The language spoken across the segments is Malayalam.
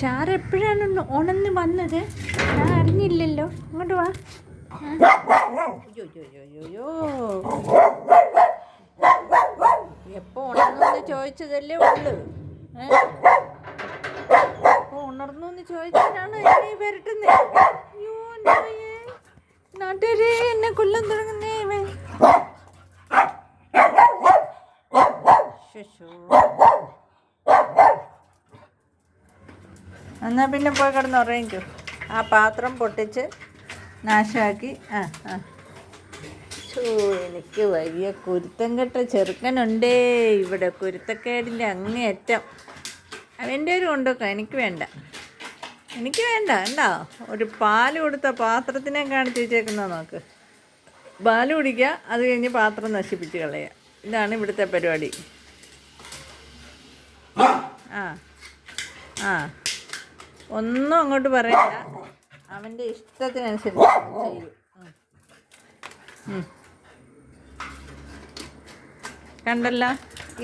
ഷാർ എപ്പോഴാണ് ഉണന്ന് വന്നത്? ഞാൻ അറിഞ്ഞില്ലല്ലോ. ഇങ്ങോട്ട് വാ. എപ്പോ ഉണർന്നു ചോദിച്ചതല്ലേ ഉള്ളു? എപ്പോ ഉണർന്നു എന്ന് ചോദിച്ചിട്ടാണ് എന്നെ നാട്ടുകാരെ എന്നെ കൊല്ലം തുടങ്ങുന്നേ എന്നാ പിന്നെ പോയി കിടന്ന് ഉറങ്ങിക്കൂ. ആ പാത്രം പൊട്ടിച്ച് നാശമാക്കി ആ ആ. എനിക്ക് വലിയ കുരുത്തം കെട്ട ചെറുക്കനുണ്ടേ. ഇവിടെ കുരുത്തക്കേടിന്റെ അങ്ങേയറ്റം. അവന്റെ ഒരു കൊണ്ടുവെക്കാം എനിക്ക് വേണ്ട. എനിക്ക് വേണ്ട ഉണ്ടോ ഒരു പാൽ കൊടുത്ത പാത്രത്തിനെ കാണിച്ച് വെച്ചേക്കുന്ന നോക്ക്. പാൽ കുടിക്കുക അത് കഴിഞ്ഞ് പാത്രം നശിപ്പിച്ച് കളയുക ഇതാണ് ഇവിടുത്തെ പരിപാടി. ആ ആ. ഒന്നും അങ്ങോട്ട് പറയണ്ട. അവന്റെ ഇഷ്ടത്തിനനുസരിച്ച് ചെയ്യും. കണ്ടല്ല?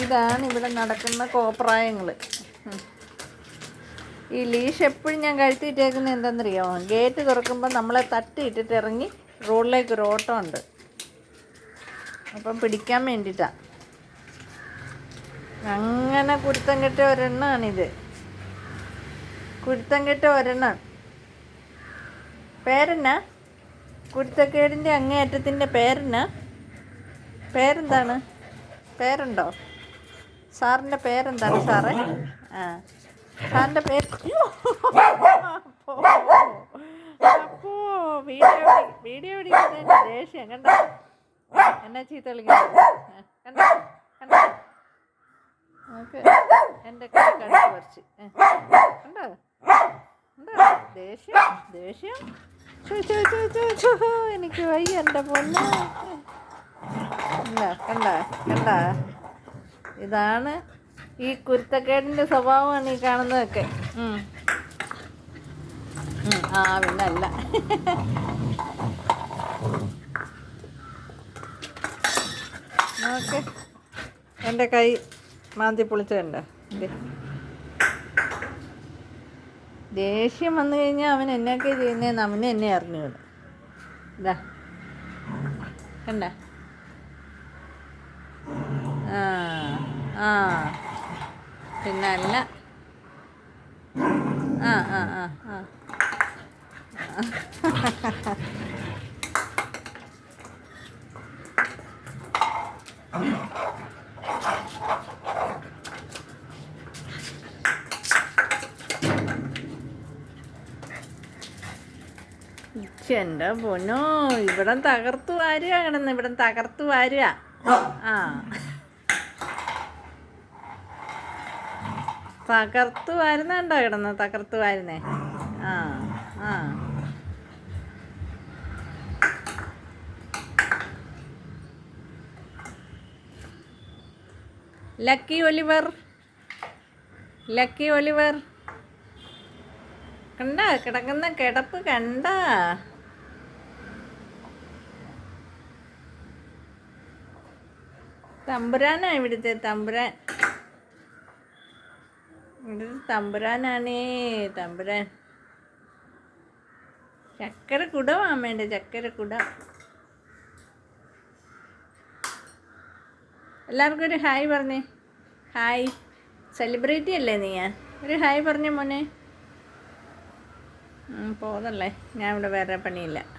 ഇതാണ് ഇവിടെ നടക്കുന്ന കോപ്രായങ്ങൾ ഈ ലീഷ് എപ്പോഴും ഞാൻ കഴുത്തിയിട്ടേക്കുന്നത് എന്താണെന്നറിയാമോ ഗേറ്റ് തുറക്കുമ്പോൾ നമ്മളെ തട്ടിയിട്ടിട്ട് ഇറങ്ങി റോഡിലേക്ക് ഒരു ഓട്ടം ഉണ്ട്. അപ്പം പിടിക്കാൻ വേണ്ടിയിട്ടാണ് അങ്ങനെ കുരുത്തം കെട്ടിയ ഒരെണ്ണാണിത്. കുരുത്തം കെട്ട ഒരെണ്ണം. പേരെന്നാ? കുരുത്തക്കേടിന്റെ അങ്ങേയറ്റത്തിന്റെ പേരെന്നാ? പേരെന്താണ്? പേരുണ്ടോ? സാറിന്റെ പേരെന്താണ് സാറേ? ആ. സാറിന്റെ പേര്. അപ്പോ വീഡിയോ വീഡിയോ ദേഷ്യം കണ്ടോ? എന്നാ ചീത്ത കണ്ടോ? കണ്ടോ? എന്റെ കൈ കുറച്ച് കണ്ടോ? ദേഷ്യം ദേഷ്യം. എനിക്ക് വയ്യ എന്റെ പൊന്ന്. കണ്ട കണ്ട ഇതാണ് ഈ കുരുത്തക്കേടിന്റെ സ്വഭാവമാണ് ഈ കാണുന്നതൊക്കെ. ആ പിന്നെ പിന്നല്ല നോക്ക്. എന്റെ കൈ മാന്തി പൊളിച്ചുണ്ട് ദേഷ്യം വന്നു കഴിഞ്ഞാൽ അവൻ എന്നൊക്കെ ചെയ്യുന്നതെന്ന് അവന് എന്നെ അറിഞ്ഞുകൂടും. ഇതാ കണ്ട? ആ ആ. പിന്നെ അല്ല. ആ ആ ആ ആ. എന്റെ പൊന്നോ ഇവിടം തകർത്തു വാരുക കിടന്ന് ഇവിടെ തകർത്തു വാരുക. ആ. തകർത്തു വാരുന്നുണ്ടോ കിടന്ന്? തകർത്തു വാരുന്നേ. ആ ആ. Lucky Oliver Lucky Oliver. കണ്ട കിടക്കുന്ന കിടപ്പ് കണ്ട. തമ്പുരാനാ ഇവിടുത്തെ തമ്പുരാൻ. ഇവിടുത്തെ തമ്പുരാനാണേ തമ്പുരാൻ. ചക്കര കുടമാണ് വേണ്ട ചക്കര കുടം എല്ലാവർക്കും ഒരു ഹായ് പറഞ്ഞേ. ഹായ്. സെലിബ്രിറ്റി അല്ലേ നീ ഞാൻ? ഒരു ഹായ് പറഞ്ഞേ മോനെ. പോതല്ലേ ഞാൻ ഇവിടെ വേറെ പണിയില്ല.